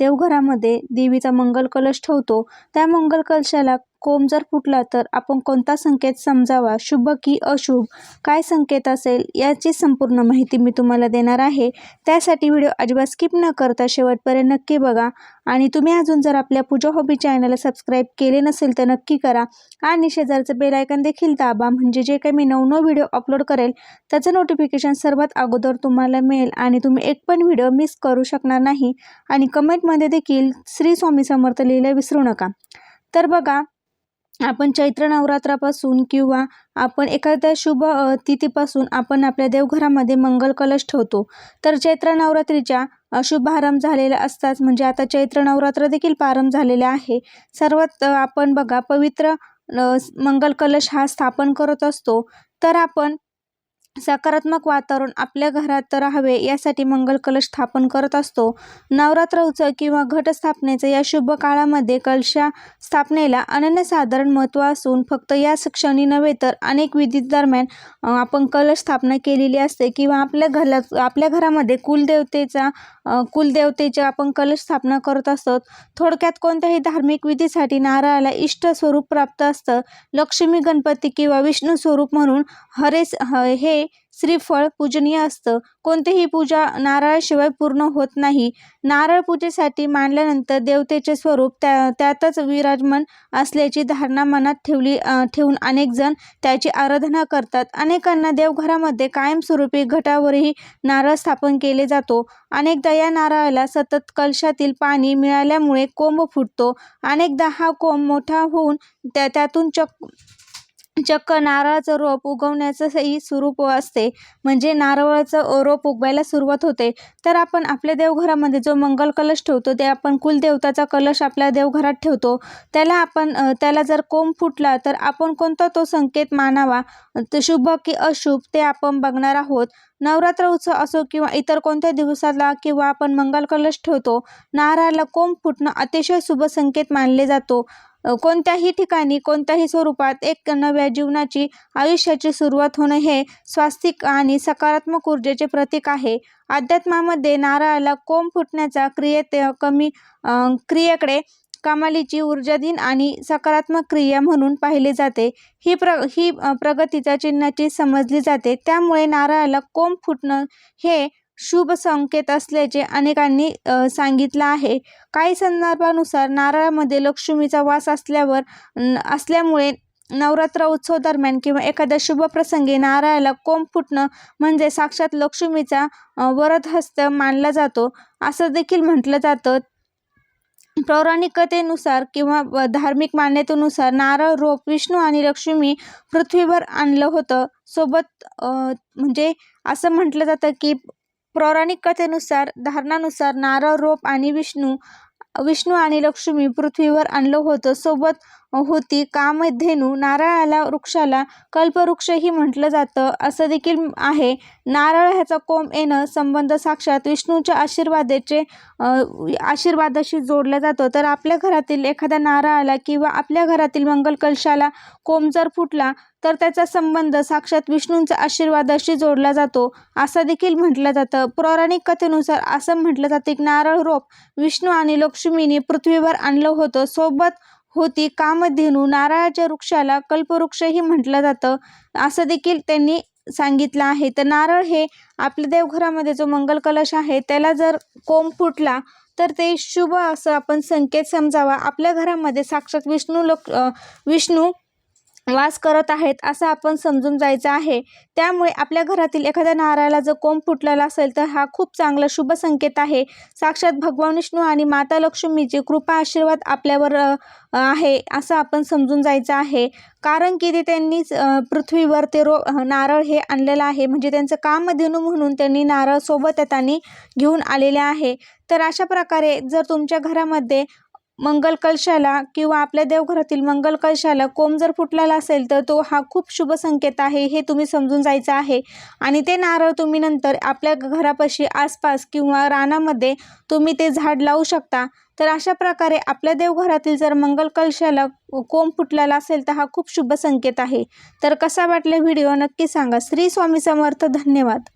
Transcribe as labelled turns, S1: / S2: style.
S1: देवघरामध्ये देवीचा मंगल कलश ठेवतो. त्या मंगल कलशाला कोंब जर फुटला तर आपण कोणता संकेत समजावा? शुभ की अशुभ? काय संकेत असेल? याची संपूर्ण माहिती मी तुम्हाला देणार आहे. त्यासाठी व्हिडिओ अजिबात स्किप न करता शेवटपर्यंत नक्की बघा. आणि तुम्ही अजून जर आपल्या पूजा हॉबी चॅनलला सबस्क्राईब केले नसेल तर नक्की करा. आणि शेजारचं बेलायकन देखील दाबा. म्हणजे जे काही मी नवनव व्हिडिओ अपलोड करेल त्याचं नोटिफिकेशन सर्वात अगोदर तुम्हाला मिळेल. आणि तुम्ही एक पण व्हिडिओ मिस करू शकणार नाही. आणि कमेंट मध्ये देखील श्री स्वामी समर्थ लिहिलं विसरू नका. तर बघा आपण चैत्र नवरात्रापासून किंवा आपण एखाद्या शुभ तिथीपासून आपण आपल्या देवघरामध्ये मंगल कलश ठेवतो. तर चैत्र नवरात्रीच्या अ, शुभारंभ झालेला असताच म्हणजे आता चैत्र नवरात्र देखील प्रारंभ झालेले आहे. सर्वात आपण बघा पवित्र मंगल कलश हा स्थापन करत असतो. तर आपण सकारात्मक वातावरण आपल्या घरात राहावे यासाठी मंगल कलश स्थापन करत असतो. नवरात्र उत्सव किंवा घटस्थापनेचं या शुभ काळामध्ये कलशा स्थापनेला अनन्यसाधारण महत्त्व असून फक्त या क्षणी नव्हे तर अनेक विधी दरम्यान आपण कलश स्थापना केलेली असते किंवा आपल्या घरात आपल्या घरामध्ये कुलदेवतेचा अ, कुलदेवतेचे आपण कलश स्थापना करत असतो. थोडक्यात कोणत्याही धार्मिक विधीसाठी नारळाला इष्ट स्वरूप प्राप्त असतं. लक्ष्मी गणपती किंवा विष्णू स्वरूप म्हणून हरेस ह- हे श्रीफळ पूजनीय असतं. कोणतीही पूजा नारळाशिवाय पूर्ण होत नाही. नारळ पूजेसाठी मांडल्यानंतर देवतेचे स्वरूप त्या त्यातच विराजमान असल्याची धारणा मनात ठेवली ठेवून अनेक जण त्याची आराधना करतात. अनेकांना देवघरामध्ये कायमस्वरूपी घटावरही नारळ स्थापन केले जातो. अनेकदा या नारळाला सतत कलशातील पाणी मिळाल्यामुळे कोंब फुटतो. अनेकदा हा कोंब मोठा होऊन त्या त्यातून चक चक्क नारळाचं रोप उगवण्याचंही स्वरूप असते. म्हणजे नारळाचं रोप उगवायला सुरुवात होते. तर आपण आपल्या देवघरामध्ये जो मंगल कलश ठेवतो ते आपण कुलदेवताचा कलश आपल्या देवघरात ठेवतो. त्याला आपण त्याला जर कोंब फुटला तर आपण कोणता तो संकेत मानावा? शुभ की अशुभ ते आपण बघणार आहोत. नवरात्र उत्सव असो किंवा इतर कोणत्या दिवसाला किंवा आपण मंगल कलश ठेवतो नारळाला कोंब फुटणं अतिशय शुभ संकेत मानले जातो. कोणत्याही ठिकाणी कोणत्याही स्वरूपात एक नव्या जीवनाची आयुष्याची सुरुवात होणं हे स्वास्तिक आणि सकारात्मक ऊर्जेचे प्रतीक आहे. अध्यात्मामध्ये नारळाला कोंब फुटण्याचा क्रियेत कमी क्रियेकडे कमालीची ऊर्जाधीन आणि सकारात्मक क्रिया म्हणून पाहिले जाते. ही प्र ही प्रगतीच्या चिन्हाची समजली जाते. त्यामुळे नारळाला कोंब फुटणं हे शुभ संकेत असल्याचे अनेकांनी सांगितलं आहे. काही संदर्भानुसार नारळामध्ये लक्ष्मीचा वास असल्यावर असल्यामुळे नवरात्र उत्सव दरम्यान किंवा एखाद्या शुभ प्रसंगी नारळाला कोंब फुटणं म्हणजे साक्षात लक्ष्मीचा वरदहस्त मानला जातो. असं देखील म्हटलं जातं. पौराणिकतेनुसार किंवा धार्मिक मान्यतेनुसार नारळ रोप विष्णू आणि लक्ष्मी पृथ्वीवर आणलं होतं. सोबत म्हणजे असं म्हटलं जातं की पौराणिक कथेनुसार धारणानुसार नारळ रोप आणि विष्णू विष्णू आणि लक्ष्मी पृथ्वीवर आणलं होतं. सोबत होती कामधेनू. नारळाला वृक्षाला कल्पवृक्षही म्हटलं जातं. असं देखील आहे. नारळ ह्याचा कोंब येणं संबंध साक्षात विष्णूच्या आशीर्वादाचे आशीर्वादाशी जोडला जातो. तर आपल्या घरातील एखाद्या नारळाला किंवा आपल्या घरातील मंगल कलशाला कोंब जर फुटला तर त्याचा संबंध साक्षात विष्णूंच्या आशीर्वादाशी जोडला जातो. असं देखील म्हटलं जातं. पौराणिक कथेनुसार असं म्हटलं जातं की नारळ रोप विष्णू आणि लक्ष्मीने पृथ्वीवर आणलं होतं. सोबत होती कामधेनू. नारळाच्या वृक्षाला कल्पवृक्षही म्हटलं जातं. असं देखील त्यांनी सांगितलं आहे. तर नारळ हे आपल्या देवघरामध्ये जो मंगल कलश आहे त्याला जर कोंब फुटला तर ते शुभ असं आपण संकेत समजावा. आपल्या घरामध्ये साक्षात विष्णू लक्ष विष्णू वास करत आहेत असं आपण समजून जायचं आहे. त्यामुळे आपल्या घरातील एखाद्या नारळाला जर कोंब फुटलेला असेल तर हा खूप चांगला शुभ संकेत आहे. साक्षात भगवान विष्णू आणि माता लक्ष्मीची कृपा आशीर्वाद आपल्यावर आहे असं आपण समजून जायचं आहे. कारण की ते त्यांनीच पृथ्वीवर ते रो नारळ हे आणलेलं आहे. म्हणजे त्यांचं कामधेनू म्हणून त्यांनी नारळ सोबत त्यांनी घेऊन आलेले आहे. तर अशा प्रकारे जर तुमच्या घरामध्ये मंगल कलशाला किंवा आपल्या देवघरातील मंगल कलशाला कोंब जर फुटलेला असेल तर तो हा खूप शुभ संकेत आहे हे तुम्ही समजून जायचं आहे. आणि ते नारळ तुम्ही नंतर आपल्या घरापाशी आसपास किंवा रानामध्ये तुम्ही ते झाड लावू शकता. तर अशा प्रकारे आपल्या देवघरातील जर मंगल कलशाला कोंब फुटलेला असेल तर हा खूप शुभ संकेत आहे. तर कसा वाटला व्हिडिओ नक्की सांगा. श्री स्वामी समर्थ धन्यवाद.